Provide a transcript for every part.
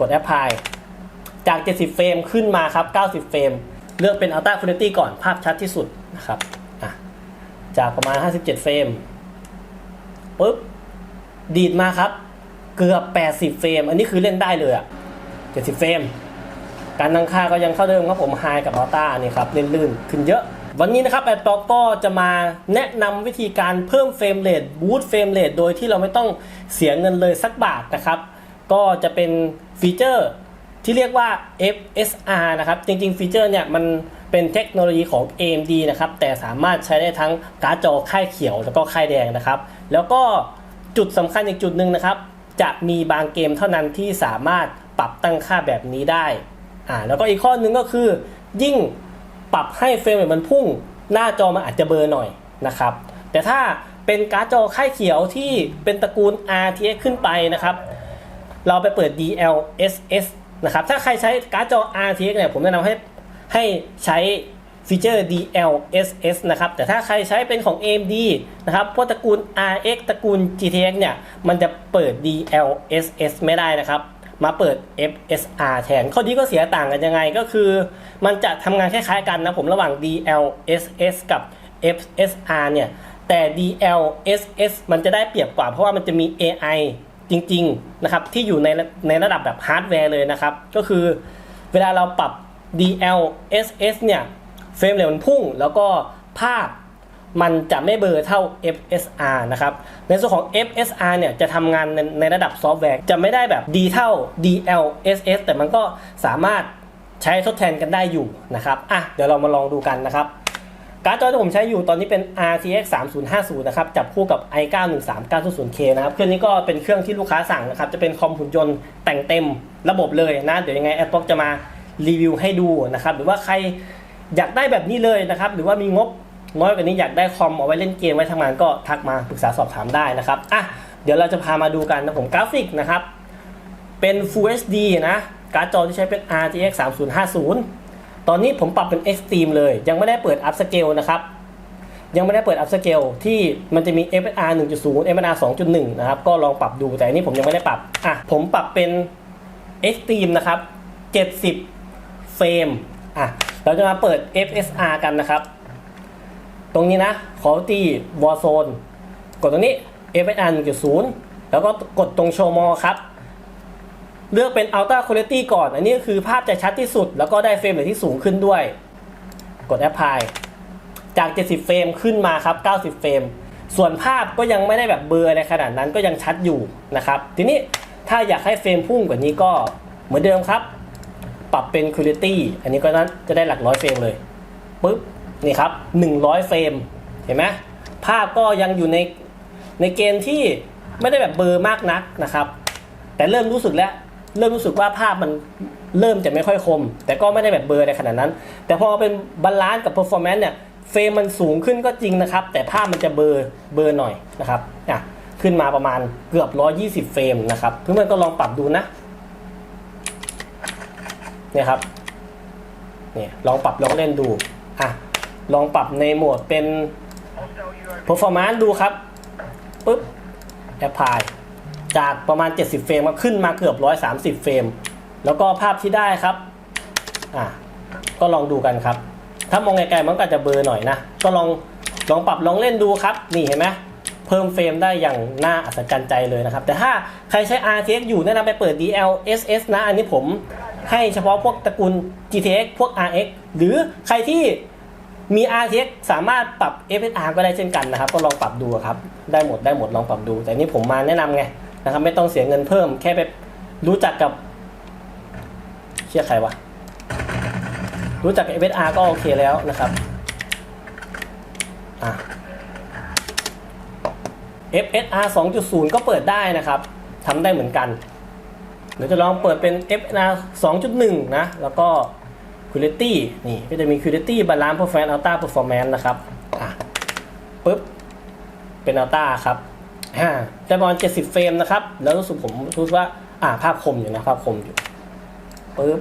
กด Apply จาก 70 เฟรมขึ้นมาครับ 90 เฟรม เลือกเป็น Ultra Quality ก่อนภาพชัดที่สุดนะครับจากประมาณ 57 เฟรมปุ๊บดีดมาครับ เกือบ 80 เฟรม อันนี้คือเล่นได้เลยอะ70 เฟรม การตั้งค่าก็ยังเข้าเดิมครับผมไฮกับอัลต้านี่ครับเล่นลื่นขึ้นเยอะวันนี้นะครับแอดต็อกก็จะมาแนะนำวิธีการเพิ่มเฟรมเรทบูตเฟรมเรทโดยที่เราไม่ต้องเสียเงินเลยสักบาทนะครับ ก็จะเป็นฟีเจอร์ที่เรียกว่า FSR นะครับ จริงๆ ฟีเจอร์เนี่ยมันเป็นเทคโนโลยีของ AMD นะครับ แต่สามารถใช้ได้ทั้งการ์ดจอค่ายเขียวแล้วก็ค่ายแดงนะครับ แล้วก็จุดสำคัญอีกจุดหนึ่งนะครับ จะมีบางเกมเท่านั้นที่สามารถปรับตั้งค่าแบบนี้ได้ อ่า แล้วก็อีกข้อหนึ่งก็คือ ยิ่งปรับให้เฟรมมันพุ่ง หน้าจอมันอาจจะเบลอหน่อยนะครับ แต่ถ้าเป็นการ์ดจอค่ายเขียวที่เป็นตระกูล RTX ขึ้นไปนะครับ เราไปเปิด DLSS นะครับ ถ้าใครใช้การ์ดจอ RTX เนี่ย ผมแนะนำให้ให้ใช้ฟีเจอร์ DLSS นะครับ แต่ถ้าใครใช้เป็นของ AMD นะครับ พวกตระกูล RX ตระกูล GTX เนี่ย มันจะเปิด DLSS ไม่ได้นะครับ มาเปิด FSR แทน ข้อดีก็เสียต่างกันยังไงก็คือ มันจะทำงานคล้ายๆกันนะผมระหว่าง DLSS กับ FSR เนี่ย แต่ DLSS มันจะได้เปรียบกว่าเพราะว่ามันจะมี AI จริงๆนะครับที่อยู่ในในระดับแบบฮาร์ดแวร์เลยนะครับ ก็คือเวลาเราปรับ DLSS เนี่ยเฟรมเรทมันพุ่ง แล้วก็ภาพมันจะไม่เบลอเท่า FSR นะครับ ในส่วนของ FSR เนี่ยจะทำงานในในระดับซอฟต์แวร์ จะไม่ได้แบบดีเท่า DLSS แต่มันก็สามารถใช้ทดแทนกันได้อยู่นะครับ อะ เดี๋ยวเรามาลองดูกันนะครับ การ์ดจอที่ผมใช้อยู่ตอนนี้เป็น RTX 3050 นะครับ จับคู่กับ i9 13900K นะครับ เครื่องนี้ก็เป็นเครื่องที่ลูกค้าสั่งนะครับ จะเป็นคอมหุ่นยนต์แต่งเต็มระบบเลยนะ เดี๋ยวยังไง Apple จะมารีวิวให้ดูนะครับ หรือว่าใครอยากได้แบบนี้เลยนะครับ หรือว่ามีงบน้อยกว่านี้อยากได้คอมเอาไว้เล่นเกมไว้ทำงานก็ทักมาปรึกษาสอบถามได้นะครับ อะ เดี๋ยวเราจะพามาดูกันนะผมกราฟิกนะครับ เป็น Full HD นะ การ์ดจอที่ใช้เป็น RTX 3050 ตอนนี้ผมปรับเป็น Extreme เลย ยังไม่ได้เปิด Upscale นะครับยังไม่ได้เปิด Upscale ที่มันจะมี FSR 1.0 FSR 2.1 นะครับ ก็ลองปรับดูแต่อันนี้ผมยังไม่ได้ปรับอะผมปรับเป็น Extreme นะครับ 70 เฟรมอะเราจะมาเปิด FSR กันนะครับ ตรงนี้นะ Quality Warzone กดตรงนี้ FSR 1.0 แล้วก็กดตรง Show More ครับ เลือกเป็น Ultra Quality ก่อน อันนี้คือภาพจะชัดที่สุด แล้วก็ได้เฟรมเรทที่สูงขึ้นด้วย กด Apply จาก 70 เฟรมขึ้นมาครับ 90 เฟรม ส่วนภาพก็ยังไม่ได้แบบเบลออะไรขนาดนั้นก็ยังชัดอยู่นะครับ ทีนี้ถ้าอยากให้เฟรมพุ่งกว่านี้ก็เหมือนเดิมครับ ปรับเป็น Quality อันนี้ก็นั้นจะได้หลักร้อยเฟรมเลยปึ๊บนี่ครับ 100 เฟรม เห็นไหมภาพก็ยังอยู่ในในเกณฑ์ที่ไม่ได้แบบเบลอมากนักนะครับ แต่เริ่มรู้สึกแล้ว เริ่มรู้สึกว่าภาพมันเริ่มจะไม่ค่อยคม แต่ก็ไม่ได้แบบเบลอในขนาดนั้น แต่พอเป็นบาลานซ์กับ performance เนี่ยเฟรมมันสูงขึ้นก็จริงนะครับ แต่ภาพมันจะเบลอเบลอหน่อยนะครับอะขึ้นมาประมาณเกือบ 120 เฟรมนะครับเพื่อนๆก็ลองปรับดูนะเนี่ยครับเนี่ยลองปรับลองเล่นดูอะลองปรับในโหมดเป็น performance ดูครับปุ๊บ apply จากประมาณ 70 เฟรมก็ขึ้นมาเกือบ 130 เฟรม แล้วก็ภาพที่ได้ครับอะก็ลองดูกันครับ ถ้ามองไกลๆมันก็อาจจะเบลอหน่อยนะ ก็ลองลองปรับลองเล่นดูครับ นี่เห็นไหมเพิ่มเฟรมได้อย่างน่าอัศจรรย์ใจเลยนะครับ แต่ถ้าใครใช้ RTX อยู่แนะนำไปเปิด DLSS นะ อันนี้ผมให้เฉพาะพวกตระกูล GTX พวก RX หรือใครที่มี RTX สามารถปรับ FSR ก็ได้เช่นกันนะครับ ก็ลองปรับดูครับ ได้หมดได้หมดลองปรับดู แต่นี่ผมมาแนะนำไง นะครับไม่ต้องเสียเงินเพิ่ม แค่ไปรู้จักกับเชื่อใครวะ รู้จักกับ FSR ก็โอเคแล้วนะครับอะ FSR 2.0 ก็เปิดได้นะครับทำได้เหมือนกันเดี๋ยวจะลองเปิดเป็น FSR 2.1 นะ แล้วก็ Quality นี่ก็จะมี Quality Balance Performance Ultra Performance นะครับ อะปุ๊บ เป็น Ultra ครับ อ่าจะประมาณ70เฟรมนะครับ แล้วรู้สึกผมรู้สึกว่า อ่า ภาพคมอยู่นะ ภาพคมอยู่ปุ๊บ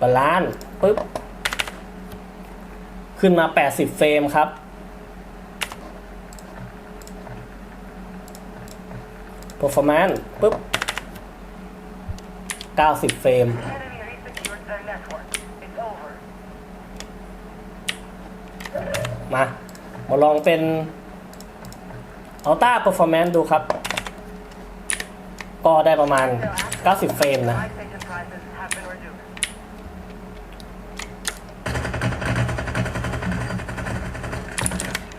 บาลานซ์ปุ๊บ ขึ้นมา80เฟรมครับ performance ปุ๊บเฟรม Enemy resecured their network. It's over. มามาลองเป็น เอาต้าเปอร์ฟอร์แมนซ์ดูครับ ก็ได้ประมาณ 90 เฟรมนะ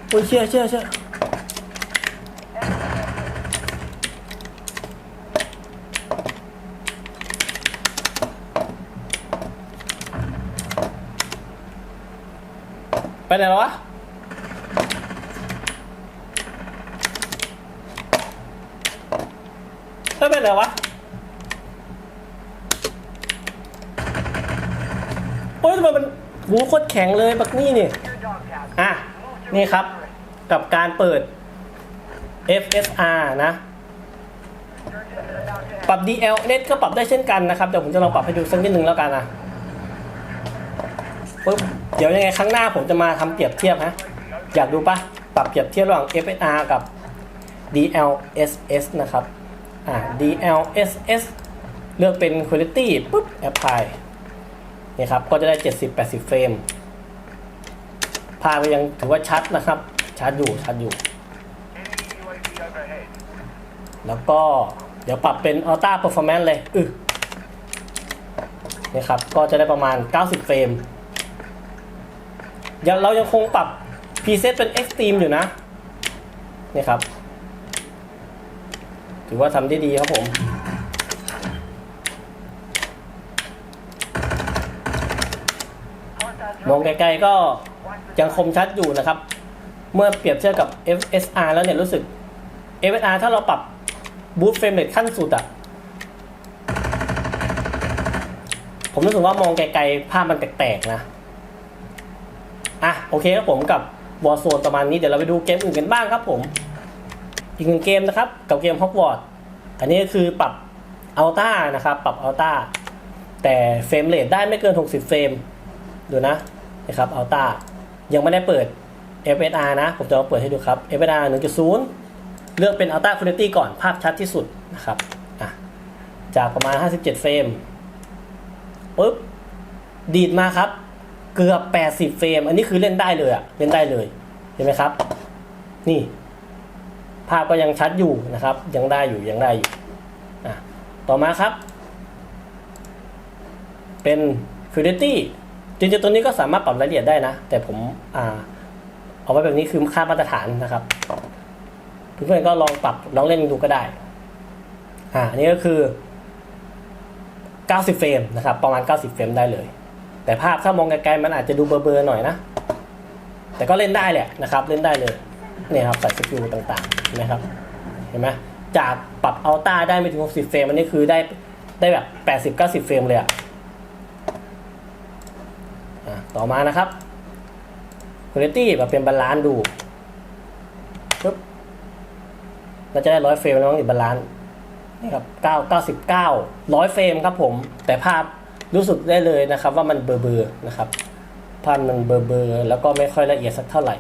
โอ้ยเชื่อเชื่อเชื่อไปไหนแล้ววะ เฮ้ยไปไหนวะโอ้ยทำไมมันหูโคตรแข็งเลยบักนี่นี่อะ นี่ครับ กับการเปิด FSR นะ ปรับ DL net ก็ปรับได้เช่นกันนะครับ เดี๋ยวผมจะลองปรับให้ดูสักนิดนึงแล้วกันนะปึ๊บเดี๋ยวยังไงครั้งหน้าผมจะมาทำเปรียบเทียบฮะ อยากดูปะปรับเปรียบเทียบระหว่าง FSR กับ DLSS นะครับ อ่า DLSS เลือกเป็น Quality ปุ๊บ Apply นี่ครับ ก็จะได้ 70-80 เฟรมภาพก็ยังถือว่าชัดนะครับ ชัดอยู่ ชัดอยู่ แล้วก็เดี๋ยวปรับเป็น Ultra Performance เลยอึนี่ครับ ก็จะได้ประมาณ 90 เฟรมยังเรายังคงปรับ preset เป็น Extreme อยู่นะนี่ครับ ถือว่าทำได้ดีครับผมมองไกลๆก็ยังคมชัดอยู่นะครับ เมื่อเปรียบเทียบกับ FSR แล้วเนี่ยรู้สึก FSR ถ้าเราปรับ Boost Frame Rate ขั้นสุดอะผมรู้สึกว่ามองไกลๆภาพมันแตกๆนะ อะ โอเคครับผมกับ Warzone ประมาณนี้เดี๋ยวเราไปดูเกมอื่นกันบ้างครับผม อีกหนึ่งเกมนะครับ กับเกม Hogwarts อันนี้ก็คือปรับ Ultra นะครับ ปรับ Ultra แต่เฟรมเรทได้ไม่เกิน 60 เฟรม ดูนะนะครับอัลต้ายังไม่ได้เปิด FSR นะ ผมจะมาเปิดให้ดูครับ FSR 1.0 เลือกเป็น Ultra Quality ก่อนภาพชัดที่สุดนะครับจากประมาณ 57 เฟรมปุ๊บ ดีดมาครับ เกือบ 80 เฟรม อันนี้คือเล่นได้เลยอะเล่นได้เลย เห็นไหมครับ นี่ ภาพก็ยังชัดอยู่นะครับ ยังได้อยู่ยังได้อยู่ต่อมาครับ เป็น Quality จริงๆตัวนี้ก็สามารถปรับรายละเอียดได้นะ แต่ผมอ่าเอาไว้แบบนี้คือค่ามาตรฐานนะครับเพื่อนๆก็ลองปรับลองเล่นดูก็ได้อ่าอันนี้ก็คือ 90 เฟรมนะครับ ประมาณ 90 เฟรมได้เลย แต่ภาพถ้ามองไกลๆมันอาจจะดูเบลอๆหน่อยนะ แต่ก็เล่นได้แหละนะครับ เล่นได้เลย เนี่ยครับใส่สกิลต่างๆเห็นไหมครับ เห็นไหมจากปรับอัลต้าได้ไม่ถึง 60 เฟรมอันนี้คือได้ได้แบบ 80-90 เฟรมเลยอะ่ะต่อมานะครับ Quality แบบเป็นบาลานซ์ดูปึ๊บเราจะได้ร้อยเฟรมแล้วมั้งอีกบาลานซ์นี่ครับเก้าเก้าสิบเก้าร้อยเฟรมครับผม แต่ภาพรู้สึกได้เลยนะครับ ว่ามันเบลอๆนะครับภาพมันเบลอๆแล้วก็ไม่ค่อยละเอียดสักเท่าไหร่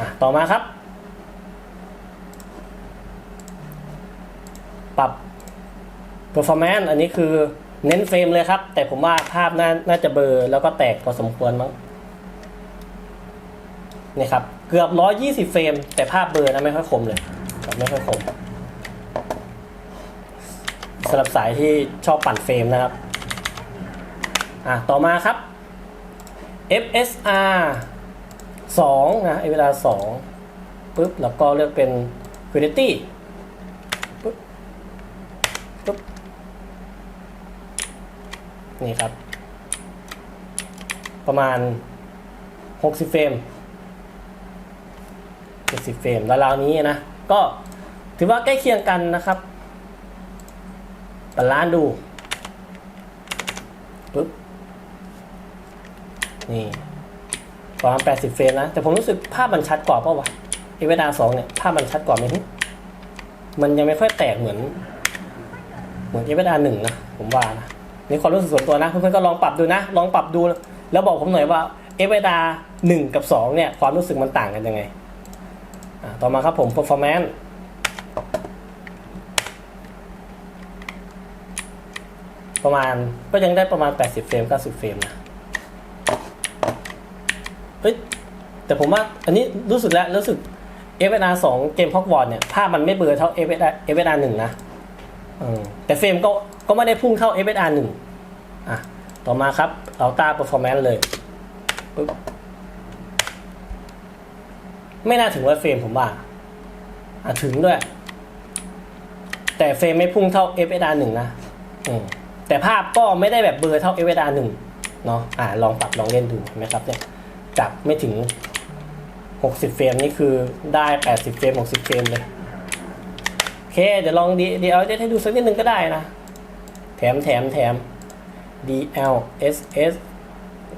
อะ ต่อมาครับ ปรับ performance อันนี้คือเน้นเฟรมเลยครับ แต่ผมว่าภาพน่านาจะเบลอแล้วก็แตกพอสมควรมั้งนี่ครับ เกือบ 120 เฟรม แต่ภาพเบลอนะไม่ค่อยคมเลยไม่ค่อยคมสำหรับสายที่ชอบปั่นเฟรมนะครับ อะ ต่อมาครับ FSR 2นะไอเวลา2ปุ๊บแล้วก็เลือกเป็น Quality ปุ๊บปุ๊บนี่ครับ ประมาณ 60 เฟรม70 เฟรมราวๆนี้นะ ก็ถือว่าใกล้เคียงกันนะครับบาลานดูปุ๊บนี่ ประมาณ80 เฟรมนะ แต่ผมรู้สึกภาพมันชัดกว่าเปล่าวะเอเวดาสองเนี่ย ภาพมันชัดกว่าไหมมันยังไม่ค่อยแตกเหมือน เหมือนเอเวดาหนึ่งนะ ผมว่านะนี่ความรู้สึกส่วนตัวนะเพื่อนๆก็ลองปรับดูนะ ลองปรับดู แล้วบอกผมหน่อยว่าเอเวดาหนึ่งกับสองเนี่ย ความรู้สึกมันต่างกันยังไงต่อมาครับผม performance ประมาณก็ยังได้ประมาณ 80 เฟรม 90 เฟรมนะ เฮ้ยแต่ผมว่าอันนี้รู้สึกแล้วรู้สึก f n r 2เกมฮอกวอตเนี่ยภาพมันไม่เบลอเท่า f n r f n r 1นะเออแต่เฟรมก็ก็ไม่ได้พุ่งเท่า f n r 1อะต่อมาครับเอาตา performance เลยปึ๊บไม่น่าถึงว่าเฟรมผมว่าอะถึงด้วย แต่เฟรมไม่พุ่งเท่า f s r 1นะแต่ภาพก็ไม่ได้แบบเบลอเท่า f s r 1เนาะอ่าลองปรับลองเล่นดูเห็นไหมครับเนี่ย จากไม่ถึง 60 เฟรมนี่คือได้ 80 เฟรม 60 เฟรมเลย โอเค เดี๋ยวลอง DLSS ให้ดูสักนิดนึงก็ได้นะ แถมแถมแถม DLSS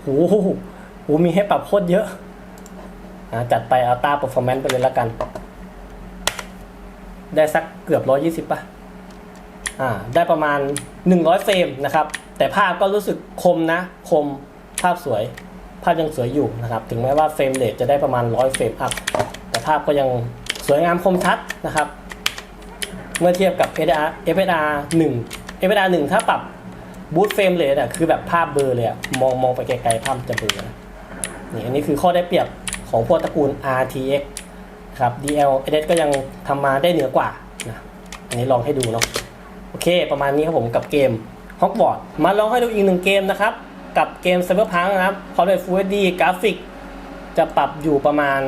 โอ้โหโหมีให้ปรับโคตรเยอะอะจัดไป Ultra Performance ไปเลยละกัน ได้สักเกือบ 120 ป่ะ อ่า ได้ประมาณ 100 เฟรมนะครับ แต่ภาพก็รู้สึกคมนะ คมภาพสวย ภาพยังสวยอยู่นะครับ ถึงแม้ว่าเฟรมเรทจะได้ประมาณ 100 เฟรมอัพแต่ภาพก็ยังสวยงามคมชัดนะครับ เมื่อเทียบกับ SDR FSR 1 FSR 1 ถ้าปรับบูตเฟรมเรทอะคือแบบภาพเบลอเลยอะมองมองไปไกลๆภาพจะเบลอนะนี่อันนี้คือข้อได้เปรียบของพวกตระกูล RTX ครับ DL edit ก็ยังทำมาได้เหนือกว่านะอันนี้ลองให้ดูเนาะโอเค ประมาณนี้ครับผมกับเกม Hogwarts มาลองให้ดูอีกหนึ่งเกมนะครับ กับเกม Cyberpunk นะครับพอด้วย Full HD กราฟิกจะปรับอยู่ประมาณ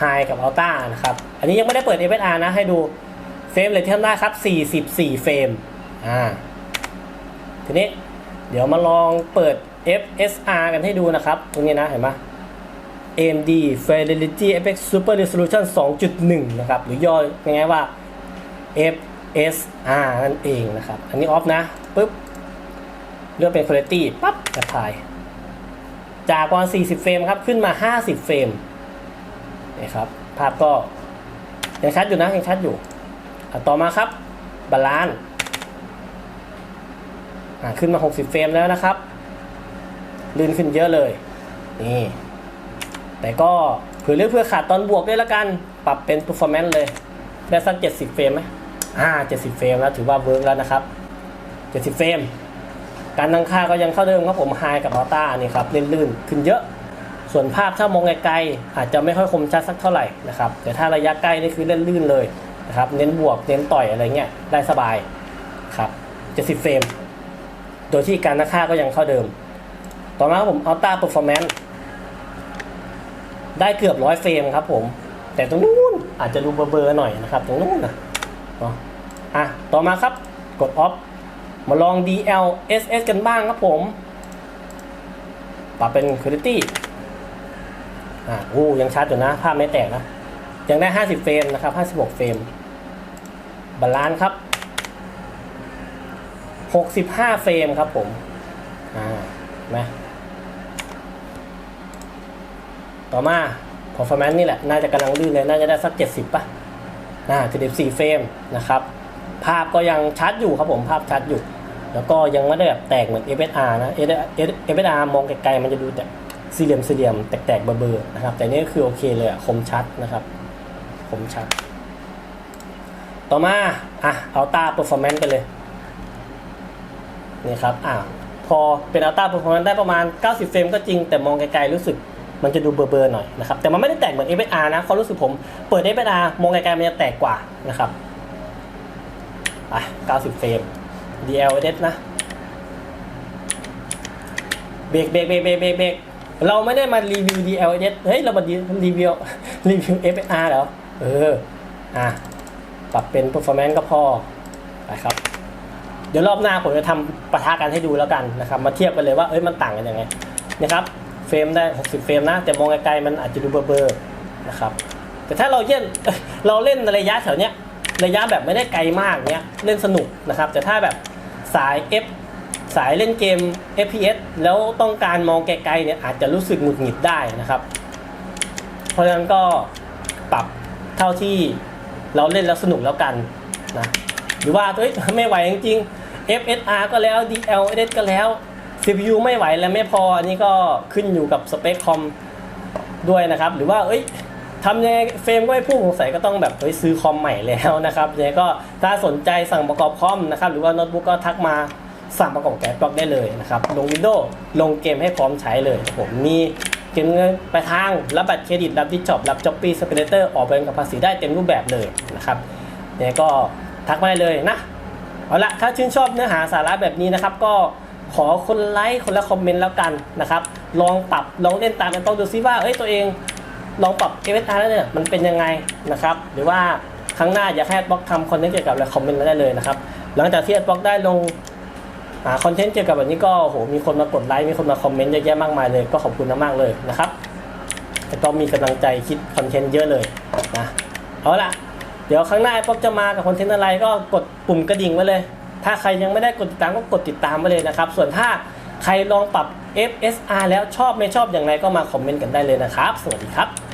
High กับ Ultra นะครับ อันนี้ยังไม่ได้เปิด FSR นะ ให้ดูเฟรมเลยที่ทำได้ครับ 44 เฟรมอ่าทีนี้เดี๋ยวมาลองเปิด FSR กันให้ดูนะครับ ตรงนี้นะเห็นไหม AMD Fidelity FX Super Resolution 2.1 นะครับ หรือย่อง่ายๆว่า FSR นั่นเองนะครับ อันนี้ออฟนะปุ๊บ เลือกเป็น Quality ปั๊บ Apply จากประมาณ40 เฟรมครับ ขึ้นมา 50 เฟรมนี่ครับ ภาพก็ยังชัดอยู่นะยังชัดอยู่ต่อมาครับบาลานซ์ขึ้นมา 60 เฟรมแล้วนะครับ ลื่นขึ้นเยอะเลย นี่ แต่ก็เผื่อเลือกเพื่อขาดตอนบวกด้วยละกัน ปรับเป็น performance เลย ได้สัก 70 เฟรมไหมอ่า 70 เฟรมแล้วถือว่าเวิร์กแล้วนะครับ 70 เฟรม การตั้งค่าก็ยังเข้าเดิมครับผม High กับ Ultra นี่ครับลื่นๆขึ้นเยอะ ส่วนภาพถ้ามองไกลๆอาจจะไม่ค่อยคมชัดสักเท่าไหร่นะครับแต่ถ้าระยะใกล้นี่คือเล่นลื่นเลยนะครับเน้นบวกเน้นต่อยอะไรเงี้ยได้สบายครับ70เฟรมโดยที่การตั้งค่าก็ยังเข้าเดิม ต่อมาครับผม Ultra Performance ได้เกือบร้อยเฟรมครับผม แต่ตรงนู้นอาจจะดูเบลอๆหน่อยนะครับ ตรงนู้นนะเนาะอะต่อมาครับกด off มาลอง DLSS กันบ้างครับผม ปรับเป็น quality อะโอ้ยังชัดอยู่นะ ภาพไม่แตกนะ ยังได้ 50 เฟรมนะครับ 56 เฟรม บาลานซ์ครับ 65 เฟรมครับผม อ่านไหมต่อมา performance นี่แหละ น่าจะกำลังลื่นเลย น่าจะได้สัก 70 ป่ะ น่า74 เฟรมนะครับ ภาพก็ยังชัดอยู่ครับผม ภาพชัดอยู่ แล้วก็ยังไม่ได้แบบแตกเหมือน FSR นะ FSR มองไกลๆมันจะดูแต่สี่เหลี่ยมสี่เหลี่ยมแตกๆเบอร์ๆนะครับ แต่นี่ก็คือโอเคเลยอะคมชัดนะครับ คมชัด ต่อมาอะเอาตา performance ไปเลยนี่ครับอะพอเป็น Ultra Performance ได้ประมาณ 90 เฟรมก็จริงแต่มองไกลๆรู้สึกมันจะดูเบลอๆหน่อยนะครับ แต่มันไม่ได้แตกเหมือน FSR นะความรู้สึกผมเปิด FSR มองไกลๆมันจะแตกกว่านะครับไป90 เฟรม DLSS นะเบรกเบรกเบรกเบรกเบรกเบรกเราไม่ได้มารีวิว DLSS เฮ้ย เรามารีวิวรีวิว FSR เหรอ เออ อะ ปรับเป็น performance ก็พอไปครับ เดี๋ยวรอบหน้าผมจะทำปะทะกันให้ดูแล้วกันนะครับ มาเทียบกันเลยว่า เอ้ย มันต่างกันยังไง นะครับ เฟรมได้ 60 เฟรมนะ แต่มองไกลๆ มันอาจจะดูเบลอๆนะครับ แต่ถ้าเราเล่น เราเล่นระยะแถวเนี้ย ระยะแบบไม่ได้ไกลมากเนี้ย เล่นสนุกนะครับ แต่ถ้าแบบ สาย F สายเล่นเกม FPS แล้วต้องการมองไกลๆเนี่ยอาจจะรู้สึกหงุดหงิดได้นะครับ เพราะฉะนั้นก็ปรับเท่าที่เราเล่นแล้วสนุกแล้วกันนะหรือว่าเฮ้ยไม่ไหวจริงๆ FSR ก็แล้ว DLSS ก็แล้ว CPU ไม่ไหวแล้วไม่พออันนี้ก็ขึ้นอยู่กับสเปคคอมด้วยนะครับ หรือว่าเอ้ย ทำยังไงเฟรมก็ไม่พุ่งสงสัยก็ต้องแบบเฮ้ยซื้อคอมใหม่แล้วนะครับยังไงก็ถ้าสนใจสั่งประกอบคอมนะครับหรือว่าโน้ตบุ๊กก็ทักมาสั่งประกอบแก๊สบล็อกได้เลยนะครับลง Windows ลงเกมให้พร้อมใช้เลยผมมีเก็บเงินไปทางรับบัตรเครดิตรับดิจิทัลรับจ็อปปี้สเปเดเตอร์ออกใบกำกับภาษีได้เต็มรูปแบบเลยนะครับเนี่ยก็ทักมาได้เลยนะเอาละถ้าชื่นชอบเนื้อหาสาระแบบนี้นะครับก็ขอคนไลค์คนละคอมเมนต์แล้วกันนะครับ ลองปรับลองเล่นตามกันต้องดูซิว่าเอ้ยตัวเอง ลองปรับ a อ r แล้วเนี่ยมันเป็นยังไงนะครับ หรือว่าครั้งหน้าอยากให้บล็อกทำคอนเทนต์เกี่ยวกับอะไรคอมเมนต์มาได้เลยนะครับ หลังจากที่บล็อกได้ลงหาคอนเทนต์เกี่ยวกับแบบนี้ก็โหมีคนมากดไลค์มีคนมาคอมเมนต์เยอะแยะมากมายเลยก็ขอบคุณมากๆเลยนะครับแต่ก็มีกำลังใจคิดคอนเทนต์เยอะเลยนะเอาละเดี๋ยวครั้งหน้าไอ้ป๊อกจะมากับคอนเทนต์อะไรก็กดปุ่มกระดิ่งไว้เลย ถ้าใครยังไม่ได้กดติดตามก็กดติดตามไว้เลยนะครับ ส่วนถ้าใครลองปรับ FSR แล้วชอบไม่ชอบอย่างไรก็มาคอมเมนต์กันได้เลยนะครับ สวัสดีครับ